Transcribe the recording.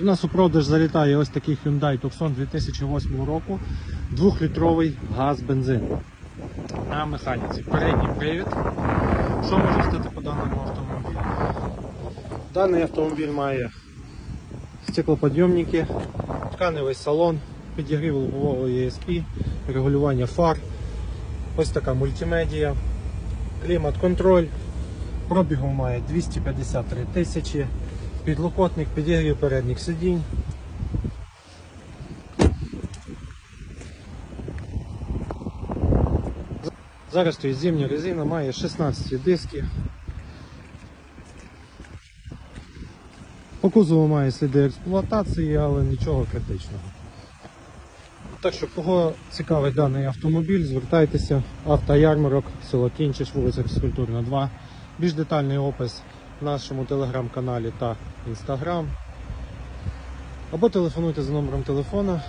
У нас у продаж залітає ось такий Hyundai Tucson 2008 року, 2-літровий газ бензин на механіці. Передній привід. Що може стати по даному автомобілю? Даний автомобіль має стеклоподйомники, тканевий салон, підігрів лобового ESP, регулювання фар, ось така мультимедія, клімат-контроль, пробігу має 253 тисячі, підлокотник, підігрів передніх сидінь. Зараз стоїть зимня резина, має 16 диски. По кузову має сліди експлуатації, але нічого критичного. Так що, кого цікавить даний автомобіль, звертайтеся. Автоярмарок, село Кінчиш, вулиця Фізкультурна 2. Більш детальний опис нашому телеграм-каналі та інстаграм. Або телефонуйте за номером телефона